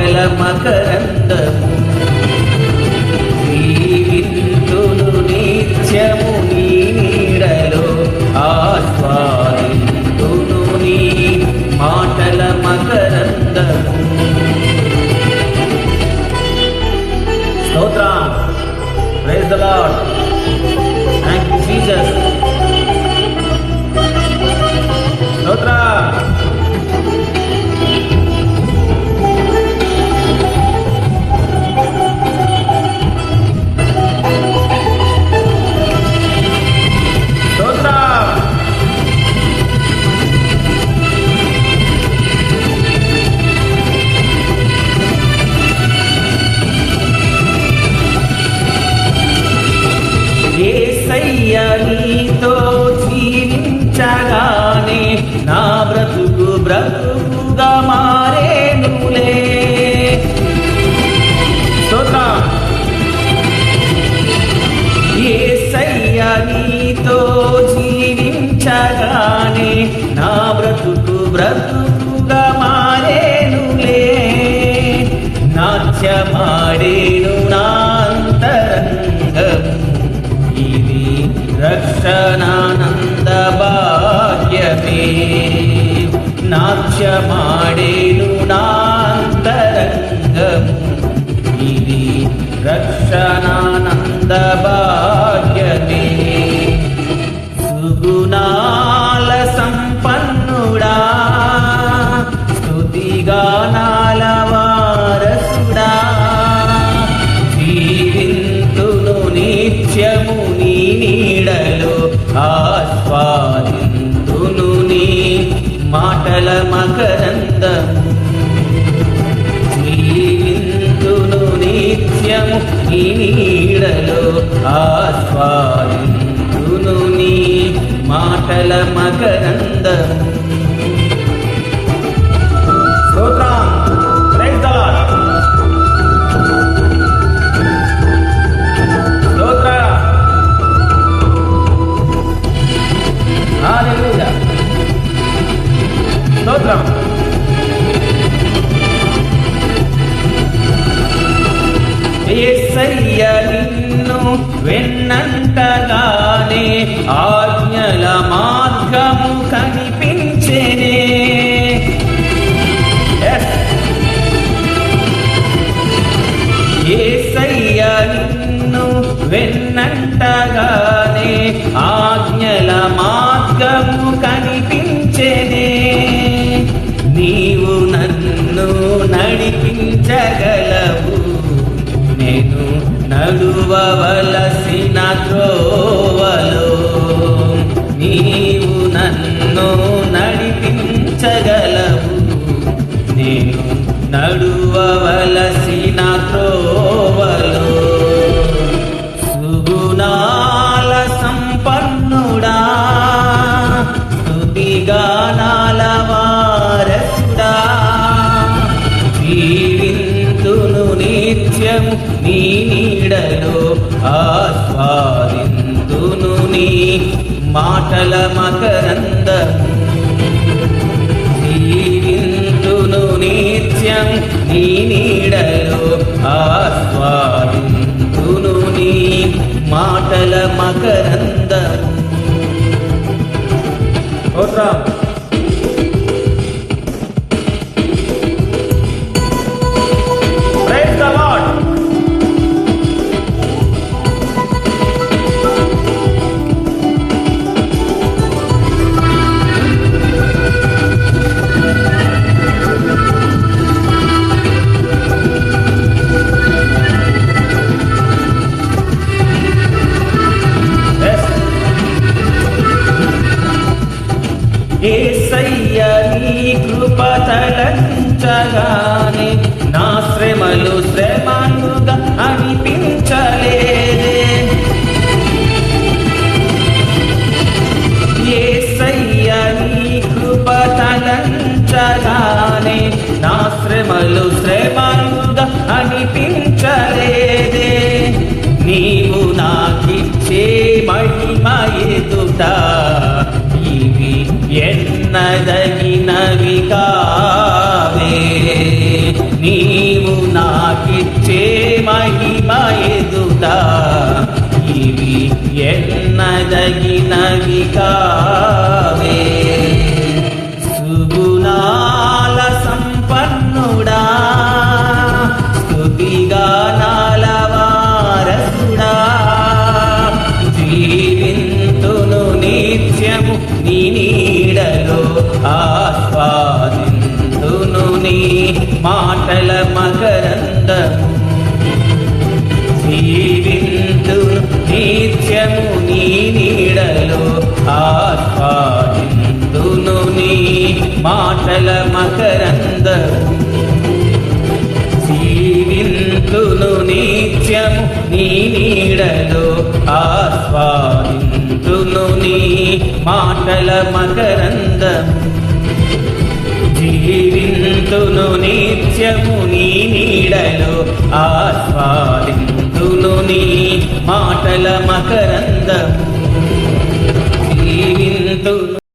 మాటల మకరందము ఏసయ్య నీతో నాట్యమాడేను నా ఇది రక్షణానంద భాగ్యమే సుగుణాల మాటల మకరందము జీవింతును నిత్యము నీ నీడలో నీ మాటల మకరందము ఏసయ్య నిన్ను వెన్నంటగానే ఆజ్ఞల మార్గము కనిపించేనే. ఏసయ్య నిన్ను వెన్నంటగానే ఆజ్ఞల మార్గము కనిపించేనే. నీవు నన్ను నడిపించగలవు. నేను నడువవలసిన త్రోవలో నీవు నన్ను నడిపించగలవు. నేను నడువవలసిన త్రో ఆస్వాదింతును నీ మాటల మకరందము జీవింతును నిత్యం నీ నీ కృప తలంచగానే నా శ్రమలు శ్రమలుగా అనిపించలేదే. ఏసయ్య నీ కృప తలంచగానే నా శ్రమలు శ్రమలుగా అనిపించలేదే. నీవు నాకిచ్చే మహిమయే என் அழகினகிகா నిత్యము నీ నీడలో ఆస్వాదింతును నీ మాటల మకరంద జీవింతును నిత్యము నీ నీడలో ఆస్వాదింతును నీ మాటల మకరందము. జీవింతును నిత్యము నీ నీడలో ఆస్వాదిందు నీ మాటల మకరందము